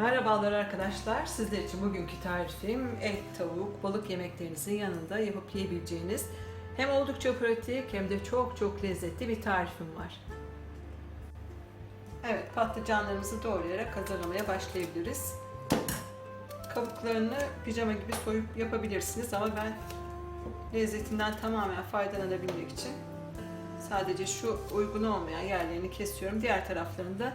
Merhabalar arkadaşlar. Sizler için bugünkü tarifim et, tavuk, balık yemeklerinizin yanında yapıp yiyebileceğiniz hem oldukça pratik hem de çok çok lezzetli bir tarifim var. Evet, patlıcanlarımızı doğrayarak hazırlamaya başlayabiliriz. Kabuklarını pijama gibi soyup yapabilirsiniz ama ben lezzetinden tamamen faydalanabilmek için sadece şu uygun olmayan yerlerini kesiyorum. Diğer taraflarını da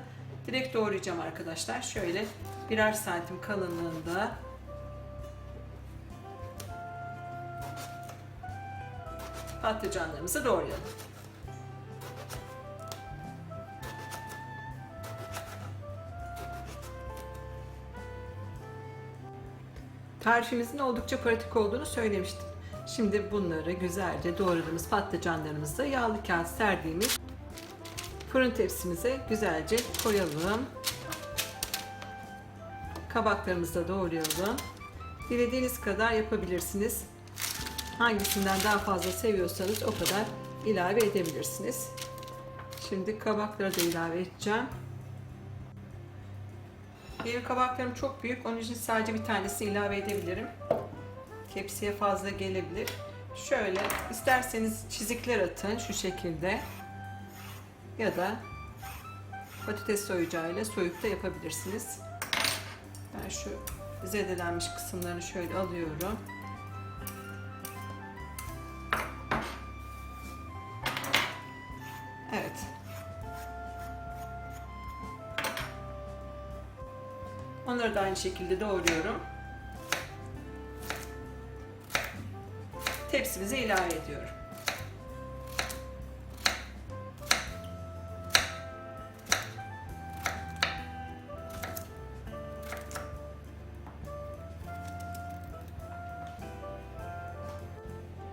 direkt doğrayacağım arkadaşlar. Şöyle birer santim kalınlığında patlıcanlarımızı doğrayalım. Tarifimizin oldukça pratik olduğunu söylemiştim. Şimdi bunları güzelce doğradığımız patlıcanlarımızı yağlı kağıt serdiğimiz fırın tepsimize güzelce koyalım. Kabaklarımızı da doğrayalım. Dilediğiniz kadar yapabilirsiniz. Hangisinden daha fazla seviyorsanız o kadar ilave edebilirsiniz. Şimdi kabakları da ilave edeceğim. Benim kabaklarım çok büyük. Onun için sadece bir tanesi ilave edebilirim. Tepsiye fazla gelebilir. Şöyle isterseniz çizikler atın şu şekilde. Ya da patates soyacağıyla soyup da yapabilirsiniz. Ben şu zedelenmiş kısımlarını şöyle alıyorum. Evet. Onları da aynı şekilde doğruyorum. Tepsimize ilave ediyorum.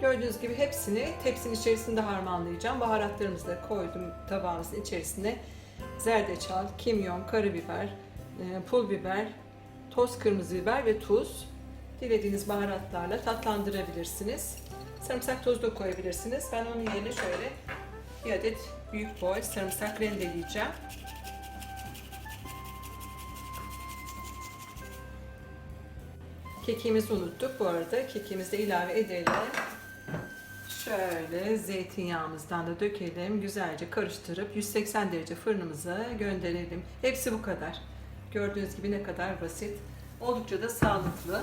Gördüğünüz gibi hepsini tepsinin içerisinde harmanlayacağım. Baharatlarımızı da koydum tabağımızın içerisine. Zerdeçal, kimyon, karabiber, e, pul biber, toz kırmızı biber ve tuz. Dilediğiniz baharatlarla tatlandırabilirsiniz. Sarımsak tozu da koyabilirsiniz. Ben onun yerine şöyle bir adet büyük boy sarımsak rendeleyeceğim. Kekiğimizi unuttuk bu arada. Kekiğimizi de ilave edelim. Şöyle zeytinyağımızdan da dökelim. Güzelce karıştırıp 180 derece fırınımıza gönderelim. Hepsi bu kadar. Gördüğünüz gibi ne kadar basit. Oldukça da sağlıklı.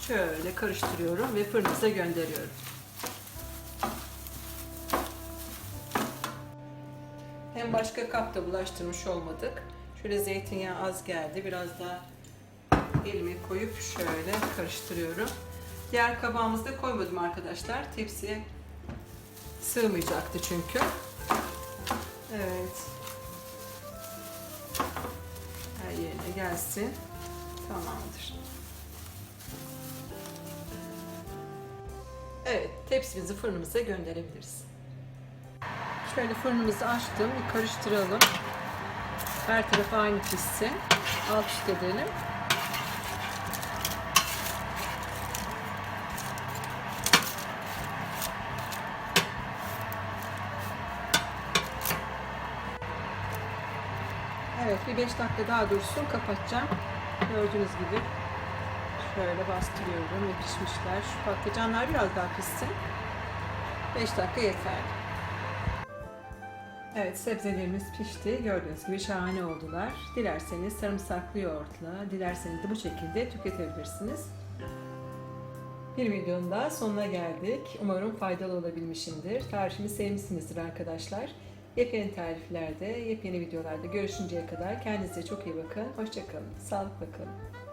Şöyle karıştırıyorum ve fırınımıza gönderiyorum. Hem başka kapta bulaştırmış olmadık. Şöyle zeytinyağı az geldi. Biraz daha elime koyup şöyle karıştırıyorum. Diğer kabağımızı da koymadım arkadaşlar. Tepsiye sığmayacaktı çünkü. Evet. Her yerine gelsin. Tamamdır. Evet, tepsimizi fırınımıza gönderebiliriz. Şöyle fırınımızı açtım, bir karıştıralım. Her tarafı aynı pişsin. Alt üst edelim. Evet, bir 5 dakika daha dursun, kapatacağım. Gördüğünüz gibi şöyle bastırıyorum ve pişmişler. Şu patlıcanlar biraz daha pişsin. 5 dakika yeterli. Evet sebzelerimiz pişti. Gördüğünüz gibi şahane oldular. Dilerseniz sarımsaklı yoğurtla, dilerseniz de bu şekilde tüketebilirsiniz. Bir videonun daha sonuna geldik. Umarım faydalı olabilmişimdir. Tarifimi sevmişsinizdir arkadaşlar. Yepyeni tariflerde, yepyeni videolarda görüşünceye kadar kendinize çok iyi bakın. Hoşçakalın. Sağlıkla kalın.